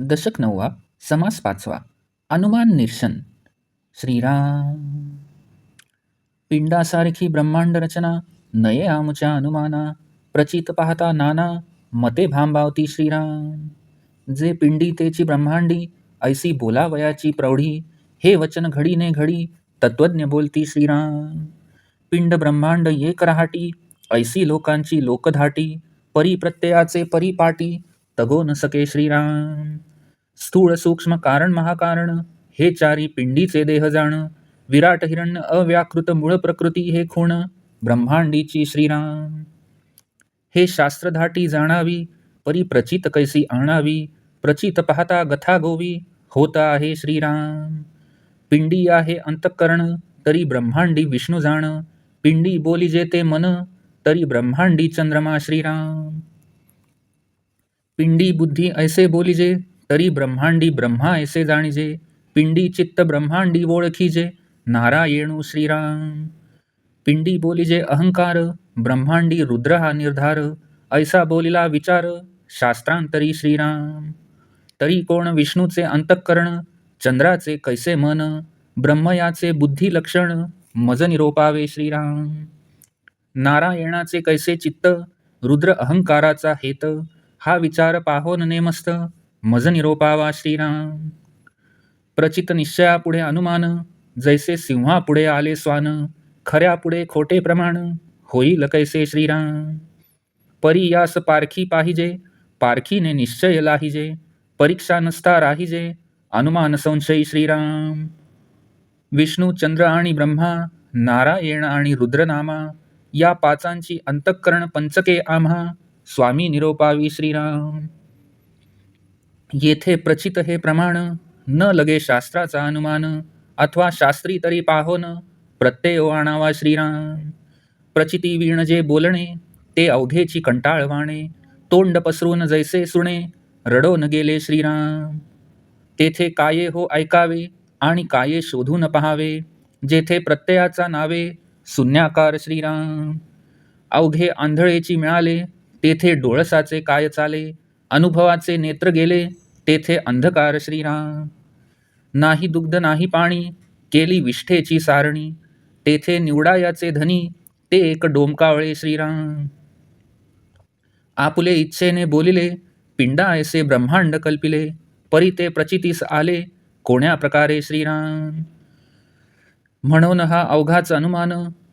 दशक नववा समास पाचवा अनुमान निरसन श्रीराम. पिंडासारखी ब्रह्मांड रचना नये आमच्या अनुमाना प्रचित पाहता नाना मते भांबावती श्रीराम. जे पिंडी तेची ब्रह्मांडी ऐसी बोलावयाची प्रौढी हे वचन घडीने घडी तत्वज्ञ बोलती श्रीराम. पिंड ब्रह्मांड ये रहाटी ऐसी लोकांची लोकधाटी परिप्रत्ययाचे परिपाटी तगो न सके श्रीराम। स्थूळ सूक्ष्म कारण महाकारण हे चारी पिंडीचे देह जाण। विराट हिरण्य अव्याकृत मूळ प्रकृती हे खूण ब्रह्मांडीची श्रीराम। हे शास्त्रधाटी जाणावी परी प्रचित कैसी आणावी। प्रचित पाहता गथा गोवी होता आहे श्रीराम। पिंडी आहे अंतःकरण तरी ब्रह्मांडी विष्णू जाण। पिंडी बोली जेते मन तरी ब्रह्मांडी चंद्रमा श्रीराम। पिंडी बुद्धी ऐसे बोलिजे तरी ब्रह्मांडी ब्रह्मा ऐसे जाणीजे पिंडी चित्त ब्रह्मांडी ओळखीजे नारायणू श्रीराम। पिंडी बोलिजे अहंकार ब्रह्मांडी रुद्र हा निर्धार ऐसा बोलिला विचार शास्त्रांतरी श्रीराम। तरी कोण विष्णूचे अंतःकरण चंद्राचे कैसे मन ब्रह्मयाचे बुद्धी लक्षण मज निरोपावे श्रीराम। नारायणाचे कैसे चित्त रुद्र अहंकाराचा हेत हा विचार पाहोन नेमस्त. मज निरोपावा श्रीराम. प्रचित निश्चयापुढे अनुमान. जैसे सिंहापुढे आले स्वान. खऱ्यापुढे खोटे प्रमाण. होईल कैसे श्रीराम? परी यास पारखी पाहिजे. पारखीने निश्चय लाहिजे. परीक्षा नसता राहिजे. अनुमान संशयी श्रीराम. विष्णू चंद्र आणि ब्रह्मा नारायण आणि रुद्रनामा या पाचांची अंतःकरण पंचके आम्हा. स्वामी निरोपावी श्रीराम. येथे प्रचित हे प्रमाण न लगे शास्त्राचा अनुमान अथवा शास्त्री तरी पाहोन प्रत्यय आणावा श्रीराम. प्रचिती वीण जे बोलणे ते अवघेची कंटाळवाणे तोंड पसरून जैसे सुणे रडोन गेले श्रीराम. तेथे काये हो ऐकावे आणि काये शोधून पहावे जेथे प्रत्ययाचा नावे शून्याकार श्रीराम. अवघे आंधळेची मिळाले तेथे डोळसाचे काय चाले? अनुभवाचे नेत्र गेले तेथे अंधकार श्रीराम. नाही दुग्ध नाही पाणी केली विष्ठेची सारणी तेथे निवडायाचे धनी ते एक डोमकावळे श्रीराम. आपुले इच्छेने बोलिले पिंडा ऐसे ब्रह्मांड कल्पिले परी ते प्रचितीस आले कोण्या प्रकारे श्रीराम? म्हणून हा अवघाच अनुमान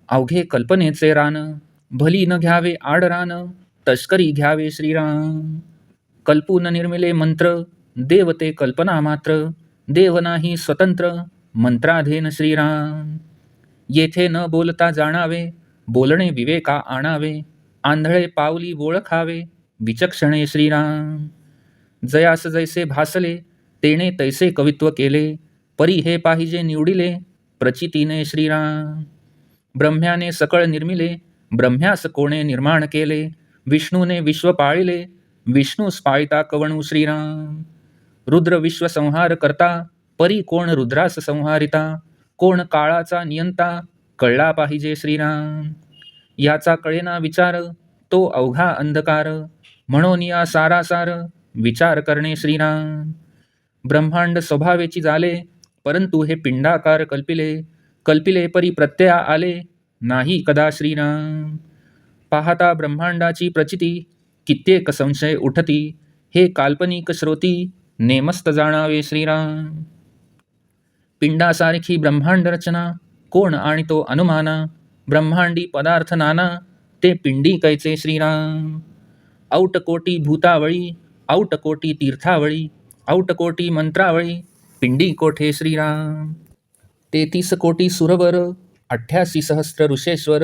अवघे कल्पनेचे रान भली न घ्यावे आड रान तस्करी घ्यावे श्रीराम. कल्पून निर्मिले मंत्र देवते कल्पना मात्र देव नाही स्वतंत्र मंत्राधीन श्रीराम. येथे न बोलता जाणावे बोलणे विवेका आणावे आंधळे पावली ओळखावे विचक्षणे श्रीराम. जयास जैसे भासले तेने तैसे कवित्व केले परी हे पाहिजे निवडिले प्रचितीने श्रीराम. ब्रह्म्याने सकळ निर्मिले ब्रह्म्यास कोणे निर्माण केले विष्णूने विश्व पाळिले विष्णूस पाळिता कवणू श्रीराम रुद्र विश्व संहार करता परी कोण रुद्रास संहारिता कोण काळाचा नियंता कळला पाहिजे श्रीराम याचा कळेना विचार तो अवघा अंधकार म्हणून या सारासार विचार करणे श्रीराम ब्रह्मांड स्वभावेची झाले परंतु हे पिंडाकार कल्पिले कल्पिले परी प्रत्यया आले नाही कदा श्रीराम पाहता ब्रह्मांडाची प्रचिती कित्येक संशय उठती हे काल्पनिक श्रोती नेमस्त जाणावे श्रीराम. पिंडासारखी ब्रह्मांड रचना कोण आणि तो अनुमाना? ब्रह्मांडी पदार्थ नाना ते पिंडी कैचे श्रीराम? औटकोटी भूतावळी औटकोटी तीर्थावळी औटकोटी मंत्रावळी पिंडी कोठे श्रीराम? तेतीस कोटी सुरवर अठ्ठ्यासी सहस्र ऋषेश्वर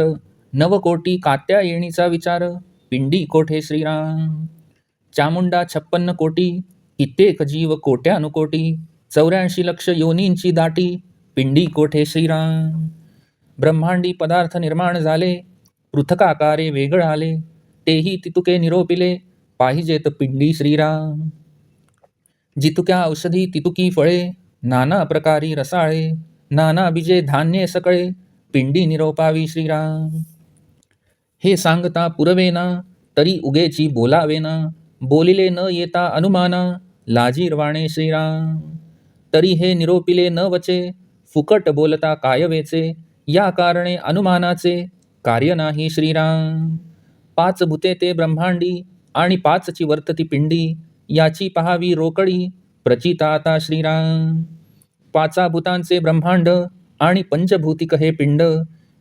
नवकोटी कात्यायणीचा विचार पिंडी कोठे श्रीराम? चामुंडा छप्पन्न कोटी कित्येक जीव कोट्यानुकोटी चौऱ्याऐंशी लक्ष योनींची दाटी पिंडी कोठे श्रीराम? ब्रह्मांडी पदार्थ निर्माण झाले पृथकाकारे वेगळ आले तेही तितुके निरोपिले पाहिजेत पिंडी श्रीराम. जितुक्या औषधी तितुकी फळे नाना प्रकारी रसाळे नाना बीजे धान्ये सकळे पिंडी निरोपावी श्रीराम. हे सांगता पुरवेना तरी उगेची बोलावेना बोलिले न येता अनुमाना लाजीरवाणे श्रीराम. तरी हे निरोपिले न वचे फुकट बोलता कायवेचे या कारणे अनुमानाचे कार्य नाही श्रीराम. पाच भूते ते ब्रह्मांडी आणि पाचची वर्तती पिंडी याची पहावी रोकडी प्रचिता आता श्रीराम. पाचा भूतांचे ब्रह्मांड आणि पंचभूतिक हे पिंड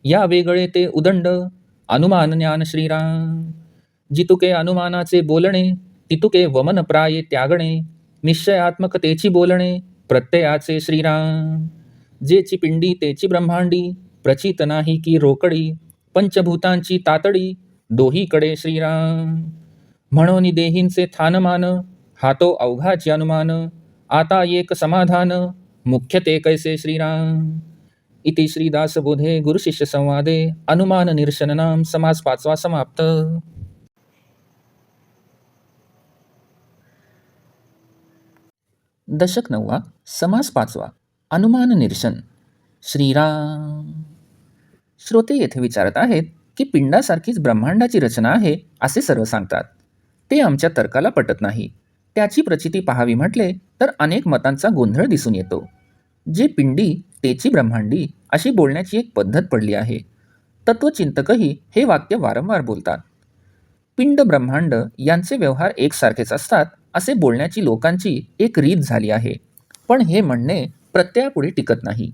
या वेगळे ते उदंड अनुमान ज्ञान श्रीराम। जितुके अनुमानाचे बोलणे तितुके वमन प्राये त्यागणे निश्चयात्मकतेची बोलणे प्रत्ययाचे श्रीराम। जेची पिंडी तेची ब्रह्मांडी प्रचित नाही की रोकडी पंचभूतांची तातडी दोहीकडे श्रीराम। म्हणून देहींचे थानमान हातो अवघाची अनुमान आता एक समाधान मुख्य ते कैसे श्रीराम? इति श्रीदासबोधे गुरुशिष्य संवादे अनुमान निरशननाम समास पाचवा समाप्त। दशक नववा समास पाचवा अनुमान निरशन श्रीराम। श्रोते येथे विचारत आहेत की पिंडासारखीच ब्रह्मांडाची रचना आहे असे सर्व सांगतात. ते आमच्या तर्काला पटत नाही. त्याची प्रचिती पाहावी म्हटले तर अनेक मतांचा गोंधळ दिसून येतो. जे पिंडी तेची ब्रह्मांडी अशी बोलण्याची एक पद्धत पडली आहे. तत्वचिंतकही हे वाक्य वारंवार बोलतात. पिंड ब्रह्मांड यांचे व्यवहार एकसारखेच असतात असे बोलण्याची लोकांची एक रीत झाली आहे. पण हे म्हणणे प्रत्ययापुढे टिकत नाही.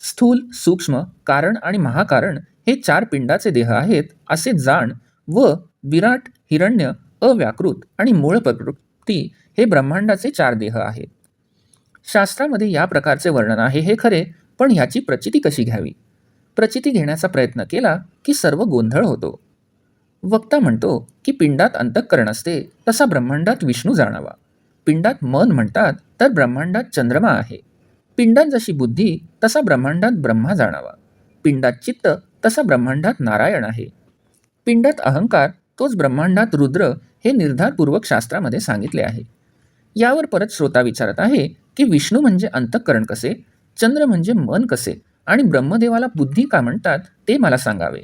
स्थूल सूक्ष्म कारण आणि महाकारण हे चार पिंडाचे देह आहेत असे जाण व विराट हिरण्य अव्याकृत आणि मूळ प्रकृती हे ब्रह्मांडाचे चार देह आहेत. शास्त्रामध्ये या प्रकारचे वर्णन आहे हे खरे पण ह्याची प्रचिती कशी घ्यावी? प्रचिती घेण्याचा प्रयत्न केला की सर्व गोंधळ होतो. वक्ता म्हणतो की पिंडात अंतःकरण असते तसा ब्रह्मांडात विष्णू जाणावा. पिंडात मन म्हणतात तर ब्रह्मांडात चंद्रमा आहे. पिंडात जशी बुद्धी तसा ब्रह्मांडात ब्रह्मा जाणावा. पिंडात चित्त तसा ब्रह्मांडात नारायण आहे. पिंडात अहंकार तोच ब्रह्मांडात रुद्र हे निर्धारपूर्वक शास्त्रामध्ये सांगितले आहे. यावर परत श्रोता विचारत आहे की विष्णू म्हणजे अंतःकरण कसे? चंद्र म्हणजे मन कसे? आणि ब्रह्मदेवाला बुद्धी का म्हणतात? ते मला सांगावे.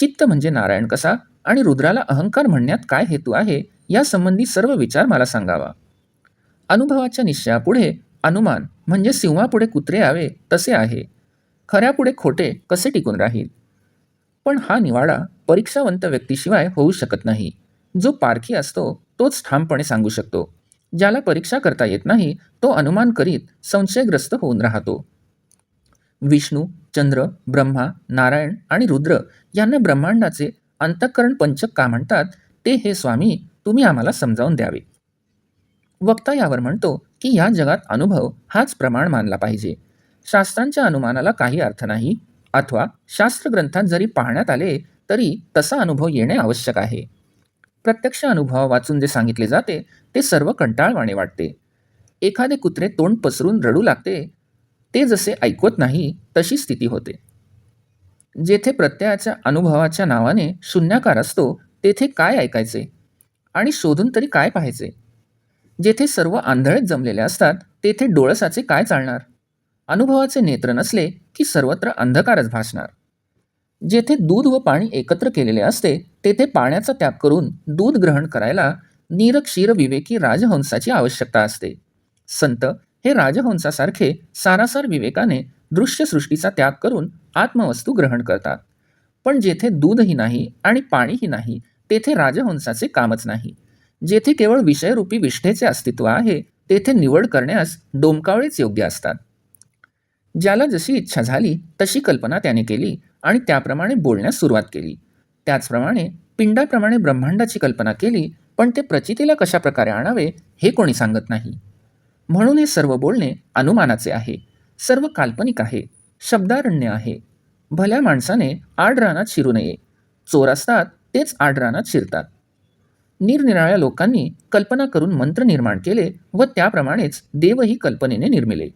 चित्त म्हणजे नारायण कसा? आणि रुद्राला अहंकार म्हणण्यात काय हेतू आहे? यासंबंधी सर्व विचार मला सांगावा. अनुभवाच्या निश्चयापुढे अनुमान म्हणजे सिंहापुढे कुत्रे यावे तसे आहे. खऱ्यापुढे खोटे कसे टिकून राहील? पण हा निवाडा परीक्षावंत व्यक्तीशिवाय होऊ शकत नाही. जो पारखी असतो तोच ठामपणे सांगू शकतो. ज्याला परीक्षा करता येत नाही तो अनुमान करीत संशयग्रस्त होऊन राहतो. विष्णू चंद्र ब्रह्मा नारायण आणि रुद्र यांना ब्रह्मांडाचे अंतःकरण पंचक का म्हणतात? ते हे स्वामी तुम्ही आम्हाला समजावून द्यावे. वक्ता यावर म्हणतो की या जगात अनुभव हाच प्रमाण मानला पाहिजे. शास्त्रांच्या अनुमानाला काही अर्थ नाही अथवा शास्त्रग्रंथात जरी पाहण्यात आले तरी तसा अनुभव येणे आवश्यक आहे. प्रत्यक्ष अनुभव वाचून जे सांगितले जाते ते सर्व कंटाळवाणे वाटते. एखादे कुत्रे तोंड पसरून रडू लागते. ते जसे ऐकवत नाही तशी स्थिती होते. जेथे प्रत्ययाच्या अनुभवाच्या नावाने शून्याकार असतो तेथे काय ऐकायचे? आणि शोधून तरी काय पाहायचे? जेथे सर्व आंधळेत जमलेले असतात तेथे डोळसाचे काय चालणार? अनुभवाचे नेत्र नसले की सर्वत्र अंधकारच भासणार. जेथे दूध व पाणी एकत्र केलेले असते तेथे पाण्याचा त्याग करून दूध ग्रहण करायला नीरक्षीर विवेकी राजहंसाची आवश्यकता असते. संत हे राजहंसासारखे सारासार विवेकाने दृश्यसृष्टीचा त्याग करून आत्मवस्तू ग्रहण करतात. पण जेथे दूधही नाही आणि पाणीही नाही तेथे राजहंसाचे कामच नाही. जेथे केवळ विषयरूपी विष्ठेचे अस्तित्व आहे तेथे निवड करण्यास डोमकावळेच योग्य असतात. ज्याला जशी इच्छा झाली तशी कल्पना त्याने केली आणि त्याप्रमाणे बोलण्यास सुरुवात केली. त्याचप्रमाणे पिंडाप्रमाणे ब्रह्मांडाची कल्पना केली पण ते प्रचितीला कशा प्रकारे आणावे हे कोणी सांगत नाही. म्हणून हे सर्व बोलणे अनुमानाचे आहे. सर्व काल्पनिक आहे. शब्दारण्य आहे. भल्या माणसाने आड रानात शिरू नये. चोर असतात तेच आड रानात शिरतात. निरनिराळ्या लोकांनी कल्पना करून मंत्र निर्माण केले व त्याप्रमाणेच देवही कल्पनेने निर्मिले.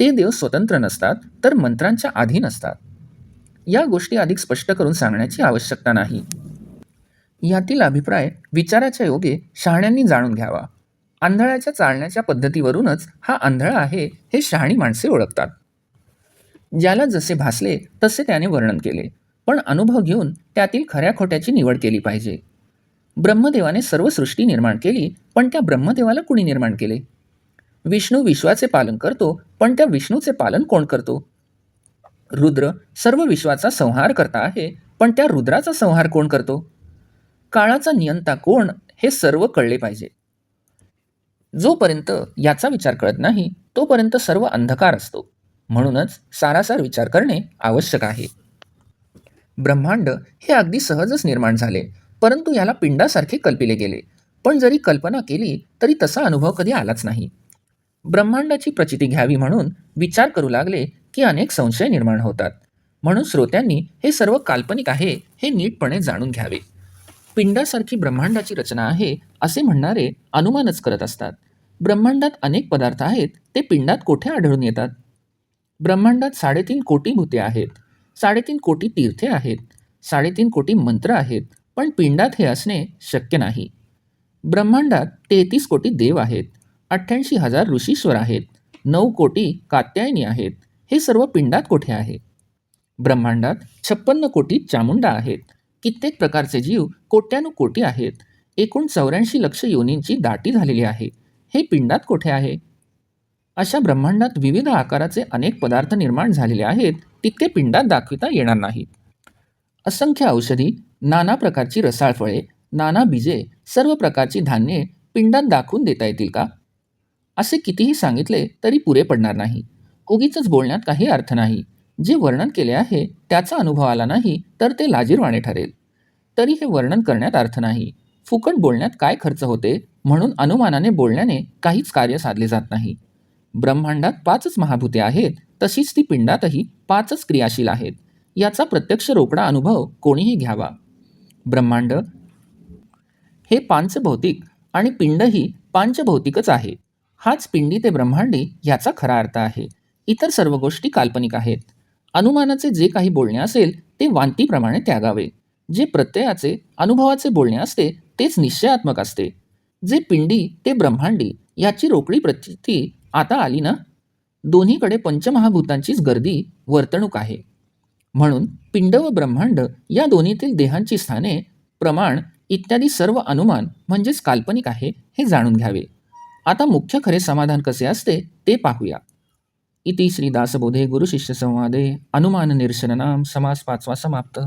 ते देव स्वतंत्र नसतात तर मंत्रांच्या अधीन असतात या गोष्टी अधिक स्पष्ट करून सांगण्याची आवश्यकता नाही. यातील अभिप्राय विचाराच्या योगे शहाण्यांनी जाणून घ्यावा. आंधळाच्या चालण्याच्या पद्धतीवरूनच हा आंधळा आहे हे शहाणी माणसे ओळखतात. ज्याला जसे भासले तसे त्याने वर्णन केले. पण अनुभव घेऊन त्यातील खऱ्या खोट्याची निवड केली पाहिजे. ब्रह्मदेवाने सर्व सृष्टी निर्माण केली पण त्या ब्रह्मदेवाला कुणी निर्माण केले? विष्णू विश्वाचे पालन करतो पण त्या विष्णूचे पालन कोण करतो? रुद्र सर्व विश्वाचा संहार करता आहे पण त्या रुद्राचा संहार कोण करतो? काळाचा नियंता कोण हे सर्व कळले पाहिजे. जोपर्यंत याचा विचार कळत नाही तोपर्यंत सर्व अंधकार असतो. म्हणूनच सारासार विचार करणे आवश्यक आहे. ब्रह्मांड हे अगदी सहजच निर्माण झाले परंतु याला पिंडासारखे कल्पिले गेले. पण जरी कल्पना केली तरी तसा अनुभव कधी आलाच नाही. ब्रह्मांडाची प्रचिती घ्यावी म्हणून विचार करू लागले की अनेक संशय निर्माण होतात. म्हणून श्रोत्यांनी हे सर्व काल्पनिक आहे हे नीटपणे जाणून घ्यावे. पिंडासारखी ब्रह्मांडाची रचना आहे असे म्हणणारे अनुमानच करत असतात. ब्रह्मांडात अनेक पदार्थ आहेत ते पिंडात कोठे आढळून येतात? ब्रह्मांडात साडेतीन कोटी भूते आहेत. साडेतीन कोटी तीर्थे आहेत. साडेतीन कोटी मंत्र आहेत पण पिंडात हे असणे शक्य नाही. ब्रह्मांडात तेहतीस कोटी देव आहेत अठ्ठ्याऐंशी हजार ऋषीश्वर आहेत नऊ कोटी कात्यायनी आहेत हे सर्व पिंडात कोठे आहे? ब्रह्मांडात छप्पन्न कोटी चामुंडा आहेत कित्येक प्रकारचे जीव कोट्यानुकोटी आहेत. एकूण चौऱ्याऐंशी लक्ष योनींची दाटी झालेली आहे. हे पिंडात कोठे आहे? अशा ब्रह्मांडात विविध आकाराचे अनेक पदार्थ निर्माण झालेले आहेत तितके पिंडात दाखविता येणार नाहीत. असंख्य औषधी नाना प्रकारची रसाळ फळे नाना बीजे सर्व प्रकारची धान्ये पिंडात दाखवून देता येतील का? असे कितीही सांगितले तरी पुरे पडणार नाही. उगीच बोलण्यात काही अर्थ नाही. जे वर्णन केले आहे त्याचा अनुभव आला नाही तर ते लाजीरवाणे ठरेल. तरी हे वर्णन करण्यात अर्थ नाही. फुकट बोलण्यात काय खर्च होते? म्हणून अनुमानाने बोलण्याने काहीच कार्य साधले जात नाही. ब्रह्मांडात पाचच महाभूते आहेत तशीच ती पिंडातही पाचच क्रियाशील आहेत. याचा प्रत्यक्ष रोकडा अनुभव कोणीही घ्यावा. ब्रह्मांड हे पांचभौतिक आणि पिंडही पांचभौतिकच आहे. हाच पिंडी ते ब्रह्मांडी याचा खरा अर्थ आहे. इतर सर्व गोष्टी काल्पनिक आहेत. अनुमानाचे जे काही बोलणे असेल ते वांतीप्रमाणे त्यागावे. जे प्रत्ययाचे अनुभवाचे बोलणे असते तेच निश्चयात्मक असते. जे पिंडी ते ब्रह्मांडी याची रोकडी प्रतिती आता आली ना? दोन्हीकडे पंचमहाभूतांचीच गर्दी वर्तणूक आहे. म्हणून पिंड व ब्रह्मांड या दोन्हीतील देहांची स्थाने प्रमाण इत्यादी सर्व अनुमान म्हणजेच काल्पनिक आहे हे जाणून घ्यावे. आता मुख्य खरे समाधान कसे असते ते पाहूया. इति श्रीदासबोधे गुरुशिष्यसंवादे गुरुशिष्य समास पाचवा समाप्त।